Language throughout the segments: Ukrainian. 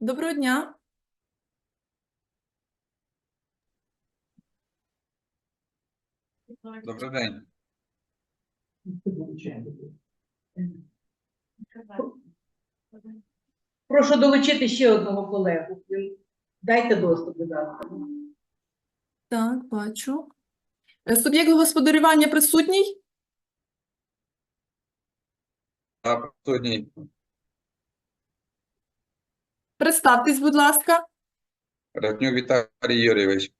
Доброго дня. Добрий день. Прошу долучити ще одного колегу. Дайте доступ, будь ласка. Так, бачу. Е, Суб'єкт господарювання присутній? А присутній Представтесь, будь ласка. Ратнюк Віталій Юрійович.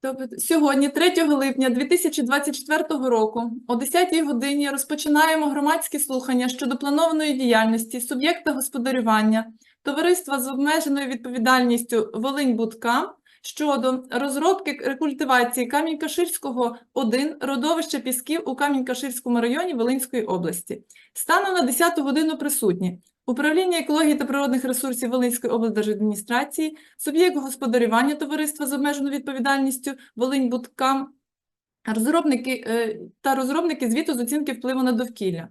Тобто Сьогодні, 3 липня 2024 року, о 10 годині розпочинаємо громадські слухання щодо планованої діяльності суб'єкта господарювання товариства з обмеженою відповідальністю Волиньбудкам щодо розробки рекультивації Камінь-Каширського 1 родовища пісків у Камінь-Каширському районі Волинської області. Станом на 10 годину присутні Управління екології та природних ресурсів Волинської облдержадміністрації, суб'єкт господарювання товариства з обмеженою відповідальністю Волиньбудкам, розробники е, та розробники звіту з оцінки впливу на довкілля.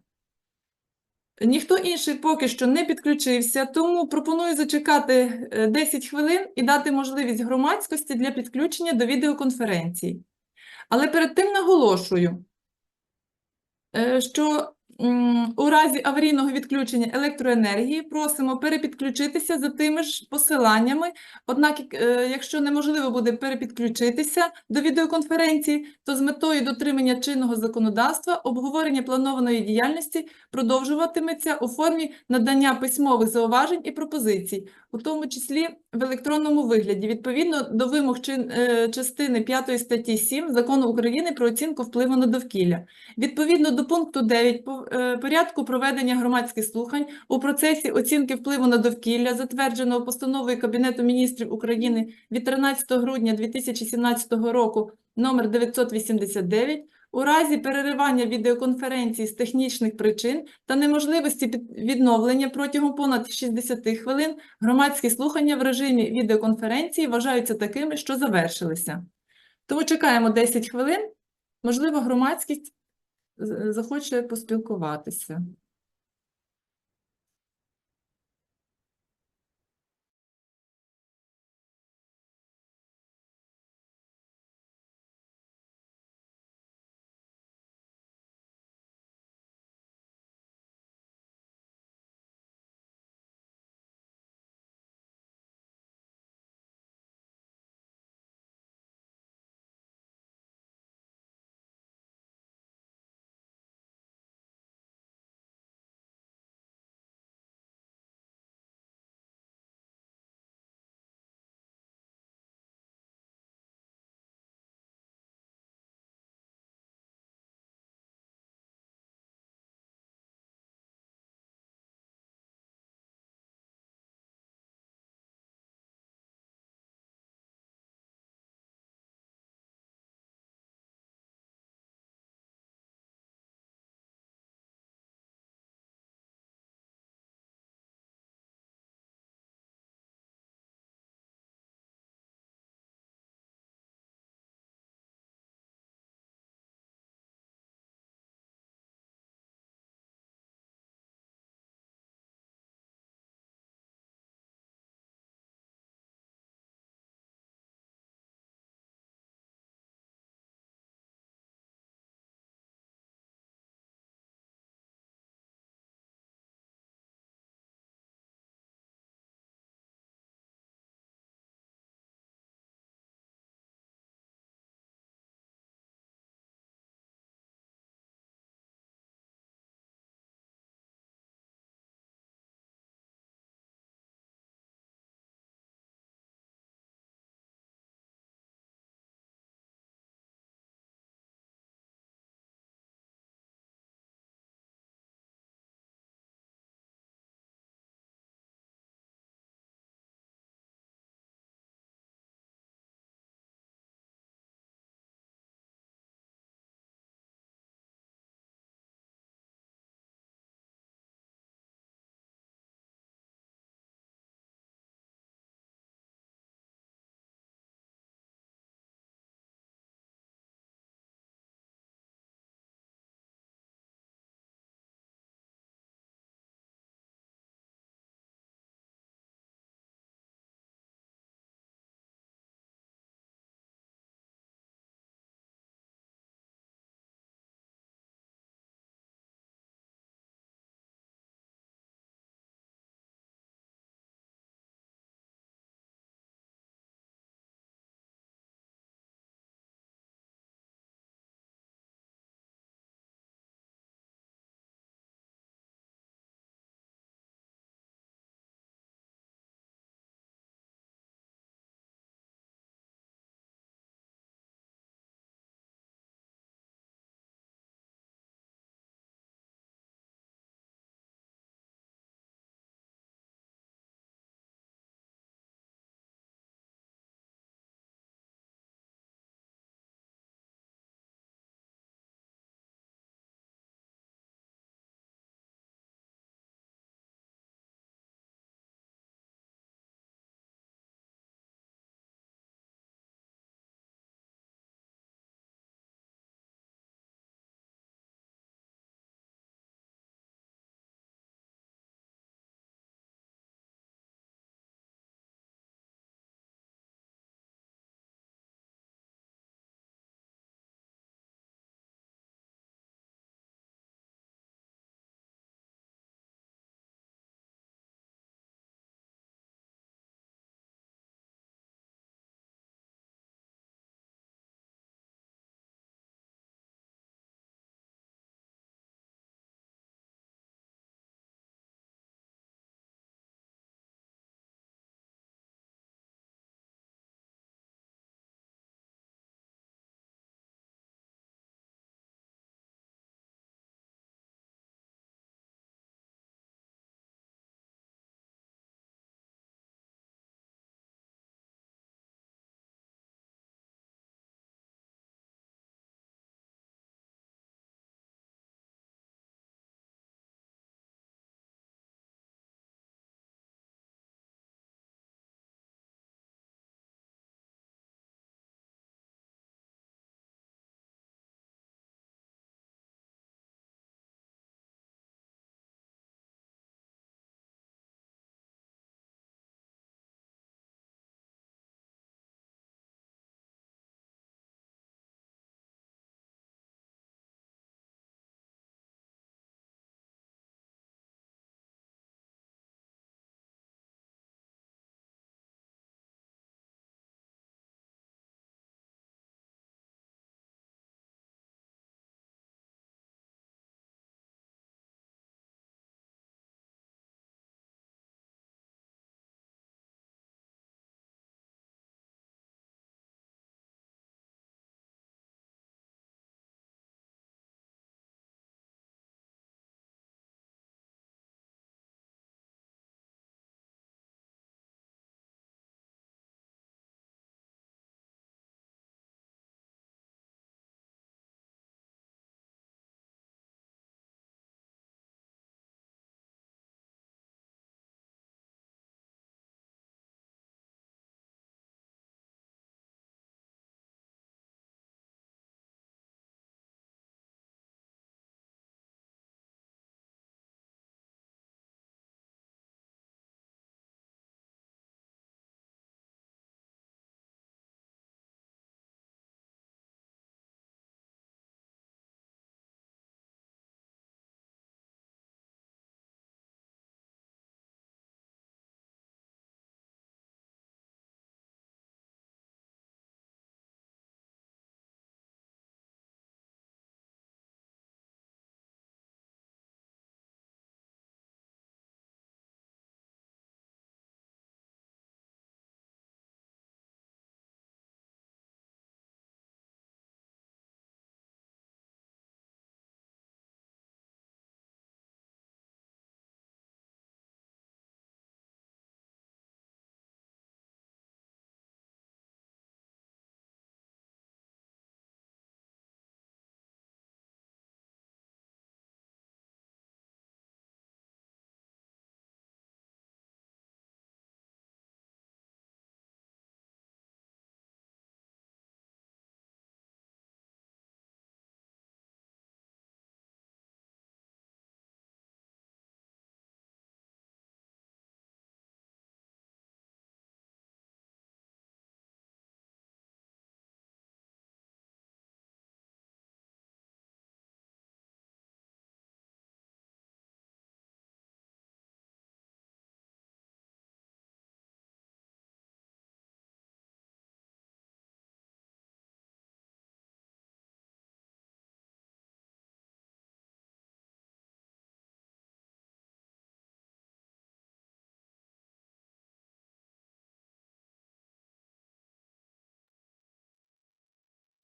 Ніхто інший поки що не підключився, тому пропоную зачекати е, 10 хвилин і дати можливість громадськості для підключення до відеоконференції. Але перед тим наголошую, е, що у разі аварійного відключення електроенергії просимо перепідключитися за тими ж посиланнями. Однак, е, якщо неможливо буде перепідключитися до відеоконференції, то з метою дотримання чинного законодавства обговорення планованої діяльності продовжуватиметься у формі надання письмових зауважень і пропозицій, у тому числі в електронному вигляді, відповідно до вимог е, частини 5 статті 7 Закону України про оцінку впливу на довкілля. Відповідно до пункту 9 е, порядку проведення громадських слухань у процесі оцінки впливу на довкілля, затвердженого постановою Кабінету міністрів України від 13 грудня 2017 року номер 989, у разі переривання відеоконференції з технічних причин та неможливості відновлення протягом понад 60 хвилин громадські слухання в режимі відеоконференції вважаються такими, що завершилися. Тому чекаємо 10 хвилин. Можливо, громадськість захоче поспілкуватися.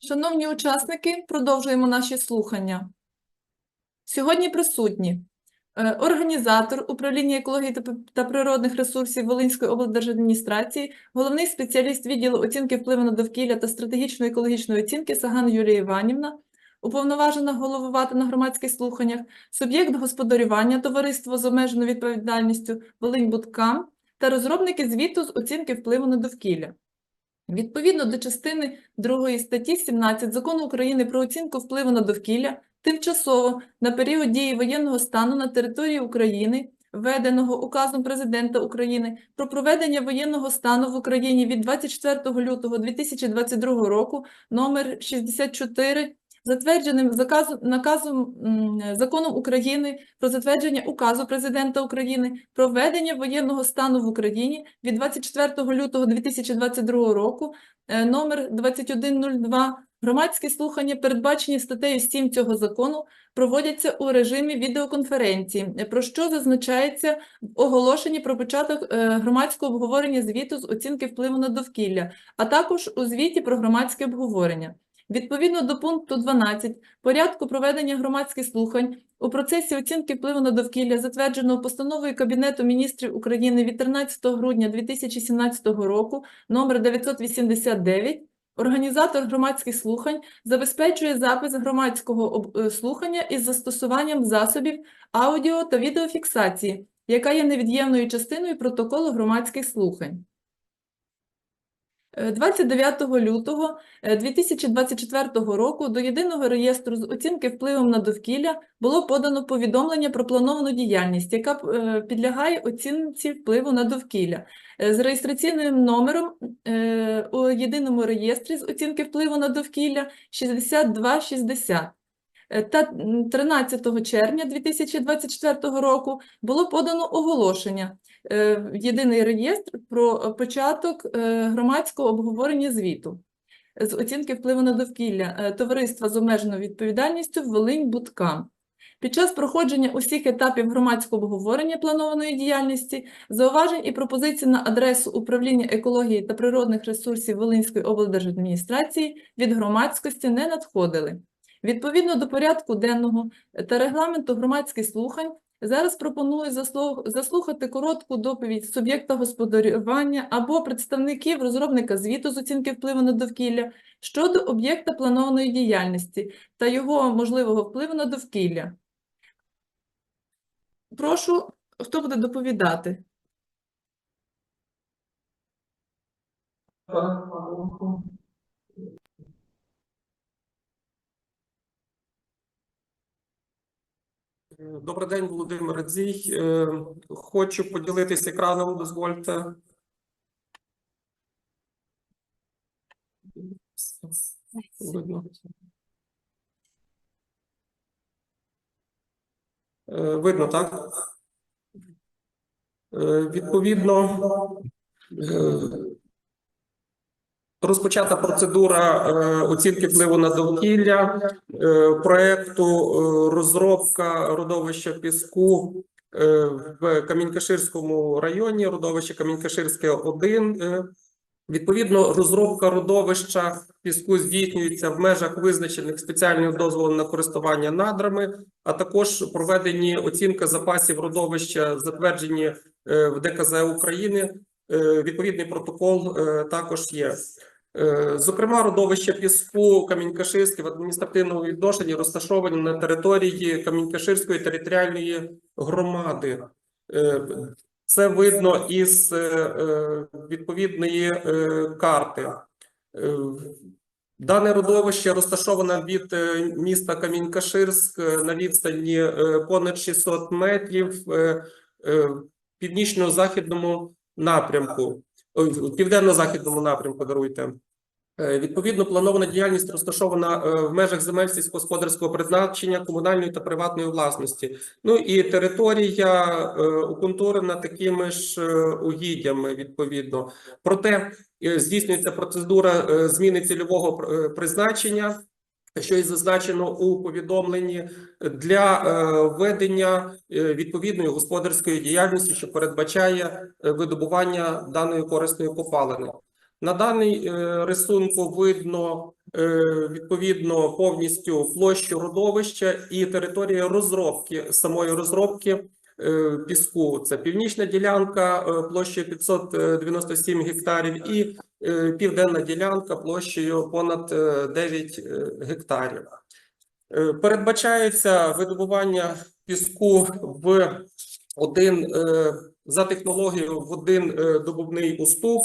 Шановні учасники, продовжуємо наші слухання. Сьогодні присутні е, організатор управління екології та природних ресурсів Волинської облдержадміністрації, головний спеціаліст відділу оцінки впливу на довкілля та стратегічної екологічної оцінки Саган Юлія Іванівна, уповноважена головувати на громадських слуханнях, суб'єкт господарювання товариство з обмеженою відповідальністю Волиньбудкам та розробники звіту з оцінки впливу на довкілля. Відповідно до частини 2 статті 17 Закону України про оцінку впливу на довкілля, тимчасово на період дії воєнного стану на території України, введеного указом Президента України про проведення воєнного стану в Україні від 24 лютого 2022 року номер 64, затвердженим заказу, наказом Законом України про затвердження указу Президента України про введення воєнного стану в Україні від 24 лютого 2022 року е, номер 2102 громадські слухання, передбачені статтею 7 цього закону, проводяться у режимі відеоконференції, про що зазначається в оголошенні про початок е, громадського обговорення звіту з оцінки впливу на довкілля, а також у звіті про громадське обговорення. Відповідно до пункту 12 порядку проведення громадських слухань у процесі оцінки впливу на довкілля, затвердженого постановою Кабінету міністрів України від 13 грудня 2017 року, номер 989, організатор громадських слухань забезпечує запис громадського е, слухання із застосуванням засобів аудіо та відеофіксації, яка є невід'ємною частиною протоколу громадських слухань. Е, 29 лютого е, 2024 року до Єдиного реєстру з оцінки впливом на довкілля було подано повідомлення про плановану діяльність, яка е, підлягає оцінці впливу на довкілля. Е, З реєстраційним номером е, у Єдиному реєстрі з оцінки впливу на довкілля 6260. Е, Та 13 червня 2024 року було подано оголошення е, в єдиний реєстр про початок е, громадського обговорення звіту з оцінки впливу на довкілля товариства з обмеженою відповідальністю Волинь Будкам. Під час проходження усіх етапів громадського обговорення планованої діяльності, зауважень і пропозицій на адресу управління екології та природних ресурсів Волинської облдержадміністрації від громадськості не надходили. Відповідно до порядку денного та регламенту громадських слухань, зараз пропоную заслухати коротку доповідь суб'єкта господарювання або представників розробника звіту з оцінки впливу на довкілля щодо об'єкта планованої діяльності та його можливого впливу на довкілля. Прошу, хто буде доповідати? Добрий день, Володимир Радзій. Е, Хочу поділитися екраном, дозвольте. Видно. Е, так? Е, Відповідно, розпочата процедура е, оцінки впливу на довкілля е, проекту е, розробка родовища піску в Камінькаширському районі, родовище Камінькаширське 1. Е, Відповідно, розробка родовища піску здійснюється в межах визначених спеціальних дозволів на користування надрами, а також проведені оцінка запасів родовища, затверджені в ДКЗ України. Відповідний протокол також є. Е, Зокрема, родовище піску Камінькаширське в адміністративному відношенні розташовані на території Камінькаширської територіальної громади. Е, Це видно із е, відповідної карти. Дане родовище розташоване від міста Камінькаширськ на відстані понад 600 метрів північно-західному напрямку, в південно-західному напрямку, даруйте. Е, Відповідно, планована діяльність розташована е, в межах земель сільськогосподарського призначення, комунальної та приватної власності. Ну і територія е, оконтурена такими ж угіддями, відповідно. Проте здійснюється процедура зміни цільового призначення, що і зазначено у повідомленні для е, ведення е, відповідної господарської діяльності, що передбачає е, видобування даної корисної копалини. На даний рисунку видно відповідно повністю площу родовища і територія розробки самої розробки піску. Це північна ділянка е, площею 597 гектарів і е, південна ділянка площею понад е, 9 е, гектарів. Е, Передбачається видобування піску в один е, за технологією в один е, добувний уступ.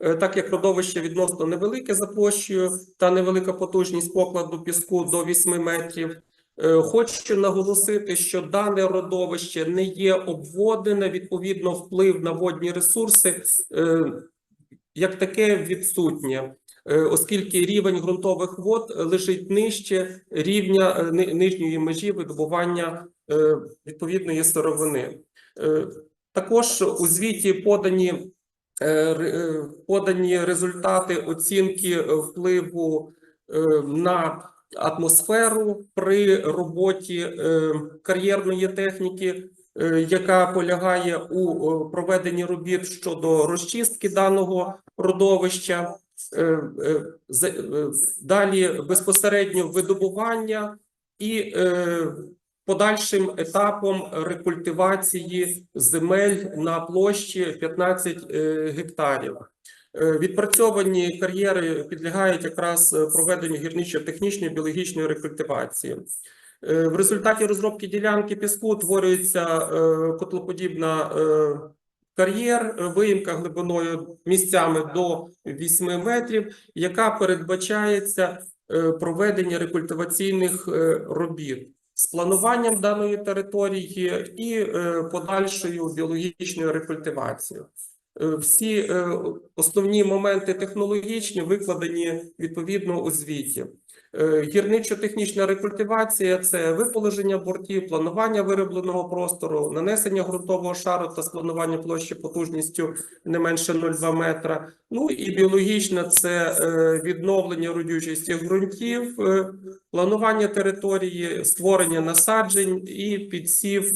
Е, Так як родовище відносно невелике за площею та невелика потужність покладу піску до 8 метрів. Е, Хочу наголосити, що дане родовище не є обводене, відповідно, вплив на водні ресурси е, як таке відсутнє, е, оскільки рівень ґрунтових вод лежить нижче рівня нижньої межі видобування відповідної сировини. Також у звіті подані подані результати оцінки впливу на атмосферу при роботі е, кар'єрної техніки, е, яка полягає у е, проведенні робіт щодо розчистки даного родовища. Далі безпосередньо видобування і подальшим етапом рекультивації земель на площі 15 е, гектарів. Е, Відпрацьовані кар'єри підлягають якраз е, проведенню гірничо-технічної біологічної рекультивації. Е, В результаті розробки ділянки піску утворюється котлоподібна кар'єр, виїмка глибиною місцями до 8 метрів, яка передбачається проведення рекультиваційних робіт з плануванням даної території і подальшою біологічною рекультивацією. Е, Всі е, основні моменти технологічні викладені відповідно у звіті. Е, Гірничо-технічна рекультивація це виположення бортів, планування виробленого простору, нанесення ґрунтового шару та спланування площі потужністю не менше 0,2 метра. Ну і біологічна це відновлення родючості ґрунтів, планування території, створення насаджень і підсів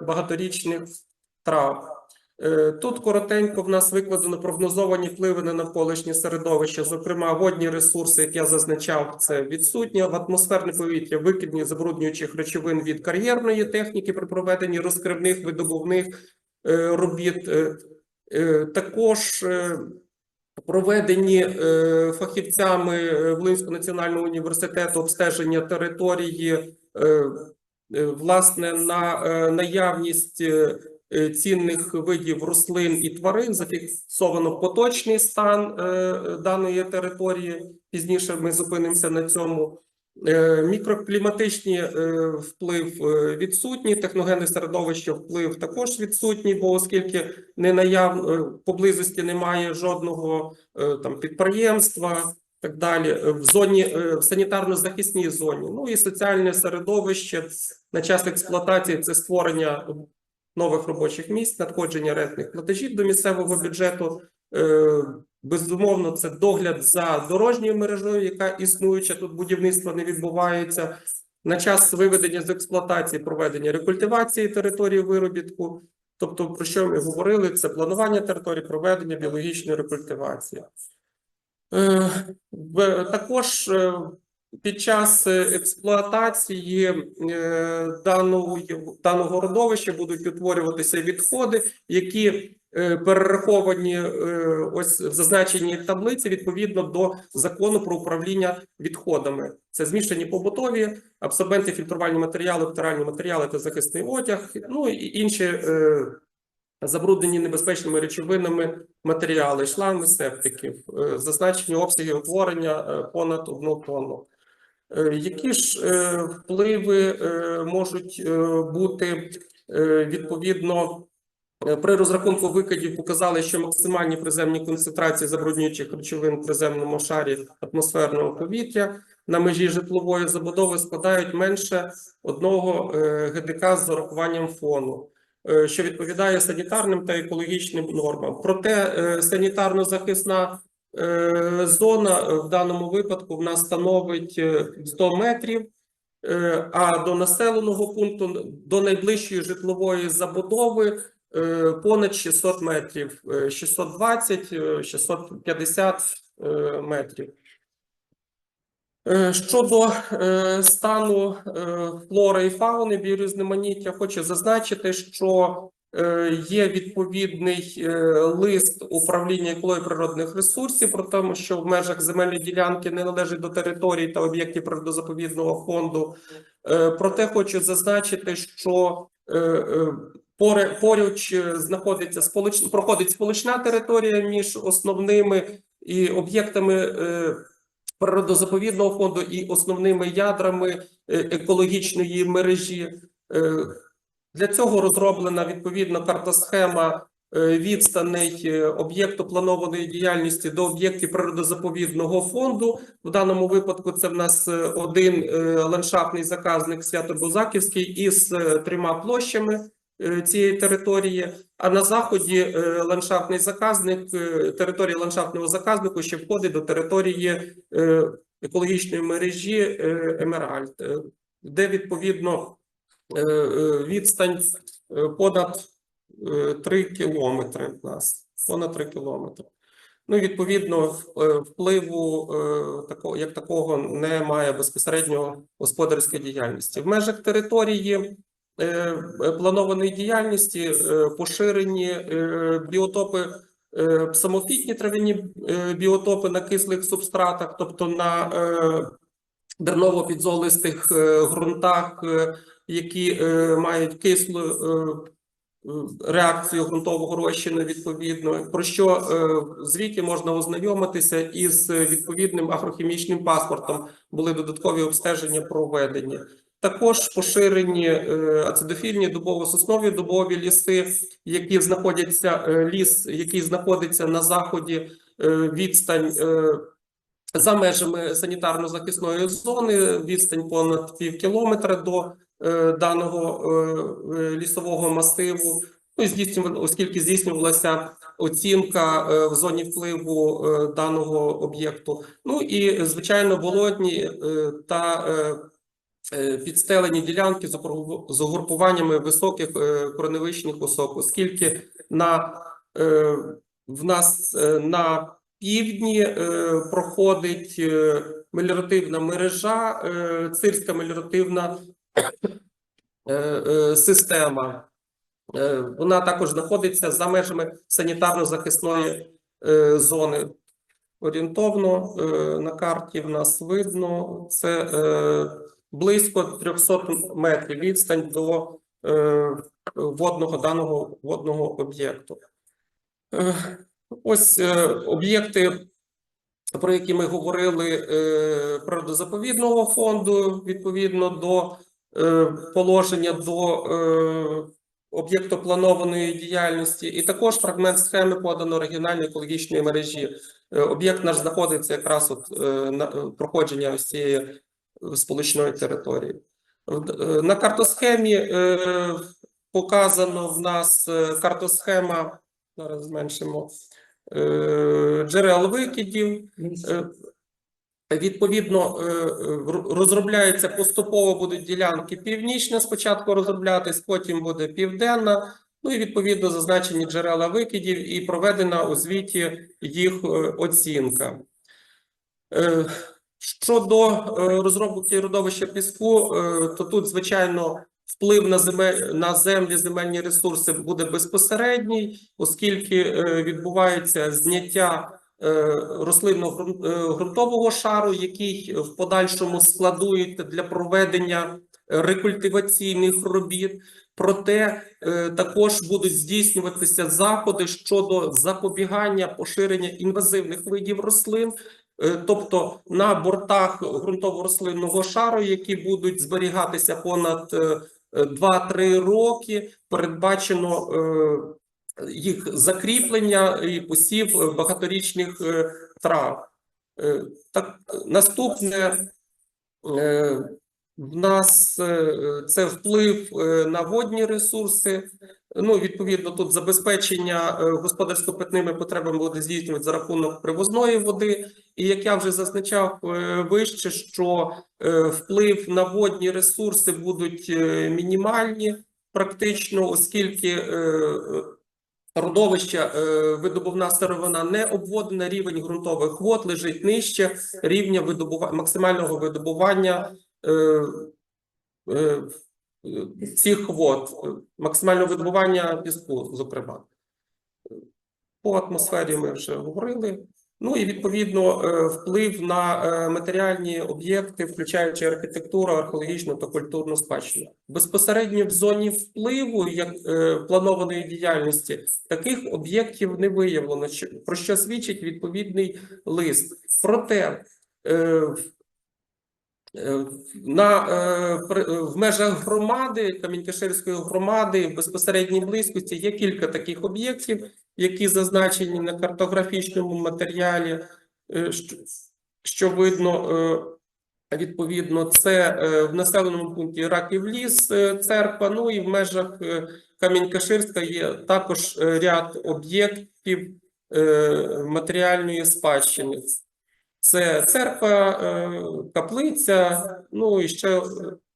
багаторічних трав. Е, Тут коротенько в нас викладено прогнозовані впливи на навколишнє середовище, зокрема водні ресурси, як я зазначав, це відсутні в атмосферне повітря, викидні забруднюючих речовин від кар'єрної техніки при проведенні розкривних видобувних е, робіт. Е, Також проведені фахівцями Волинського національного університету обстеження території, власне, на наявність цінних видів рослин і тварин зафіксовано поточний стан е, даної території. Пізніше ми зупинимося на цьому. Е, Мікрокліматичні е, вплив е, відсутній, техногенне середовище вплив також відсутній, бо оскільки не наяв е, поблизості немає жодного е, там підприємства, так далі, е, в зоні е, в санітарно-захисній зоні. Ну і соціальне середовище на час експлуатації це створення нових робочих місць, надходження рентних платежів до місцевого бюджету. Е, Безумовно, це догляд за дорожньою мережею, яка існуюча. Тут будівництво не відбувається. На час виведення з експлуатації проведення рекультивації території виробітку. Тобто, про що ми говорили, це планування території, проведення біологічної рекультивації. Е, Також е, під час е, експлуатації е, даного, даного родовища будуть утворюватися відходи, які е, перераховані ось в зазначеній таблиці відповідно до закону про управління відходами. Це змішані побутові, абсорбенти, фільтрувальні матеріали, обтиральні матеріали та захисний одяг, ну і інші забруднені небезпечними речовинами матеріали, шланги септиків, зазначені обсяги утворення понад одну тонну. Е, Які ж е, впливи е, можуть бути відповідно при розрахунку викидів показали, що максимальні приземні концентрації забруднюючих речовин в приземному шарі атмосферного повітря на межі житлової забудови складають менше одного ГДК з зарахуванням фону, що відповідає санітарним та екологічним нормам. Проте санітарно-захисна Зона е, в даному випадку в нас становить е, 100 метрів, е, а до населеного пункту, до найближчої житлової забудови е, понад 600 метрів, е, 620, е, 650 е, метрів. Е, Щодо е, стану е, флори і фауни біорізноманіття, хочу зазначити, що е, є відповідний е, лист управління екології природних ресурсів про те, що в межах земельної ділянки не належить до територій та об'єктів природозаповідного фонду. Е, Проте хочу зазначити, що е, е, поруч е, знаходиться сполоч... проходить сполучна територія між основними і об'єктами. е, природозаповідного фонду і основними ядрами е, екологічної мережі. Для цього розроблена відповідно картосхема е, відстаней е, об'єкту планованої діяльності до об'єктів природозаповідного фонду. В даному випадку це в нас е, один ландшафтний заказник Свято-Бузаківський із трьома площами цієї території. А на заході ландшафтний заказник, територія ландшафтного заказнику ще входить до території екологічної мережі Емеральд, де відповідно відстань е, понад 3 кілометри в нас, понад 3 кілометри. Ну, відповідно, е, впливу е, такого як такого немає безпосередньо господарської діяльності. В межах території е, е, планованої діяльності е, поширені е, біотопи, е, самофітні трав'яні е, біотопи на кислих субстратах, тобто на е, дерново-підзолистих е, ґрунтах, е, які е, мають кислу е, е, реакцію ґрунтового розчину відповідно, про що е, звіті можна ознайомитися із відповідним агрохімічним паспортом. Були додаткові обстеження проведені. Також поширені е, ацидофільні дубово-соснові дубові ліси, які знаходяться е, ліс, який знаходиться на заході відстань за межами санітарно-захисної зони, відстань понад пів кілометра до даного е, е, лісового масиву. Ну, і оскільки здійснювалася оцінка е, в зоні впливу е, даного об'єкту. Ну і звичайно, болотні е, та е, е, підстелені ділянки з угрупуваннями високих е, кореневищних осок, оскільки на е, в нас е, на півдні е, проходить е, меліоративна мережа, е, цирська меліоративна е, е, система. Е, Вона також знаходиться за межами санітарно-захисної е, зони. Орієнтовно е, на карті в нас видно це е, близько 300 метрів відстань до е, водного даного водного об'єкту. Е, Ось е, об'єкти, про які ми говорили, е, природозаповідного фонду відповідно до е, положення до е, об'єкту планованої діяльності, і також фрагмент схеми подано регіональної екологічної мережі. Е, Об'єкт наш знаходиться якраз от е, на е, проходження ось цієї е, сполучної території. Е, На картосхемі е, показано в нас е, картосхема. Зараз зменшимо е, джерел викидів. Відповідно, е, е, розробляється поступово будуть ділянки північна спочатку розроблятись, потім буде південна. Ну і відповідно зазначені джерела викидів і проведена у звіті їх е, оцінка. Щодо розробки родовища піску, то тут, звичайно, вплив на земель на землі, земельні ресурси буде безпосередній, оскільки відбувається зняття е, рослинного е, ґрунтового шару, який в подальшому складують для проведення е, рекультиваційних робіт. Проте е, також будуть здійснюватися заходи щодо запобігання поширення інвазивних видів рослин, Е, Тобто на бортах ґрунтово-рослинного шару, які будуть зберігатися понад е, е, 2-3 роки, передбачено е, їх закріплення і посів е, багаторічних е, трав. Е, Так, наступне в нас це вплив на водні ресурси. Ну, відповідно, тут забезпечення господарсько-питними потребами буде здійснювати за рахунок привозної води. І як я вже зазначав вище, що вплив на водні ресурси будуть мінімальні, практично, оскільки Родовища, е, видобувна сировина не обводена, рівень ґрунтових вод лежить нижче рівня видобування максимального видобування е, е, цих вод, максимального видобування піску, зокрема. По атмосфері ми вже говорили. Ну і відповідно е, вплив на е, матеріальні об'єкти, включаючи архітектуру, археологічну та культурну спадщину. Безпосередньо в зоні впливу як е, планованої діяльності таких об'єктів не виявлено, про що свідчить відповідний лист. Проте на, в межах громади, Камінькаширської громади, в безпосередній близькості є кілька таких об'єктів, які зазначені на картографічному матеріалі, е, що, видно, е, відповідно, це е, в населеному пункті Раків ліс, церква. Ну і в межах Камінь-Каширська є також ряд об'єктів матеріальної спадщини. Це церква, каплиця, ну і ще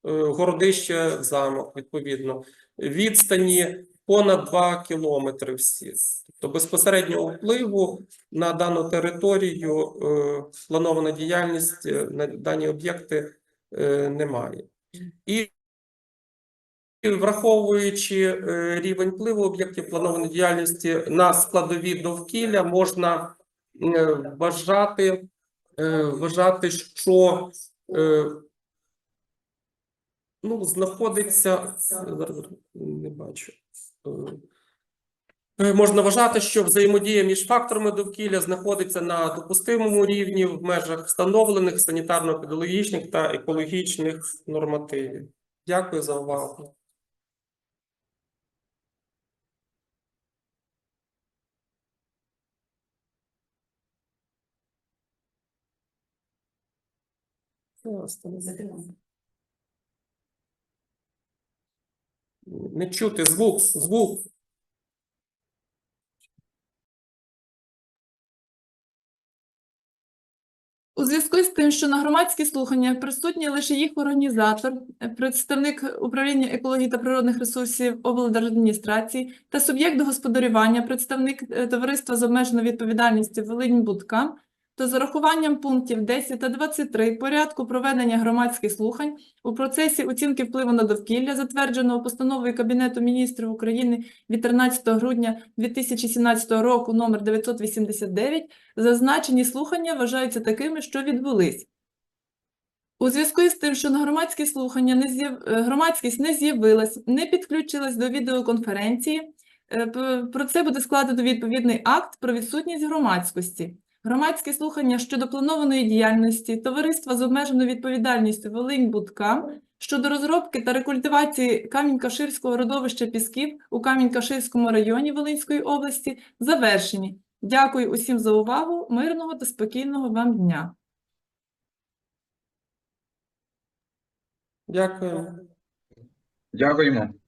городище, замок, відповідно. Відстані понад 2 кілометри всі. Тобто безпосереднього впливу на дану територію е, планована діяльність е, на дані об'єкти е, немає. І враховуючи рівень впливу об'єктів планованої діяльності на складові довкілля, можна вважати, вважати, що ну, знаходиться зараз не бачу. Е, Е, Можна вважати, що взаємодія між факторами довкілля знаходиться на допустимому рівні в межах встановлених санітарно-педагогічних та екологічних нормативів. Дякую за увагу. Не чути звук, звук. У зв'язку з тим, що на громадські слухання присутній лише їх організатор, представник управління екології та природних ресурсів облдержадміністрації та суб'єкт господарювання, представник е, товариства з обмеженою відповідальністю Волиньбудкам, то з урахуванням пунктів 10 та 23 порядку проведення громадських слухань у процесі оцінки впливу на довкілля, затвердженого постановою Кабінету міністрів України від 13 грудня 2017 року номер 989, Зазначені слухання вважаються такими, що відбулись. У зв'язку із тим, що на громадські слухання не з'яв... е, громадськість не з'явилась, не підключилась до відеоконференції, е, про це буде складено відповідний акт про відсутність громадськості. Громадські слухання щодо планованої діяльності Товариства з обмеженою відповідальністю Волиньбудкам щодо розробки та рекультивації Камінь-Каширського родовища пісків у Камінь-Каширському районі Волинської області завершені. Дякую усім за увагу. Мирного та спокійного вам дня. Дякую. Дякуємо.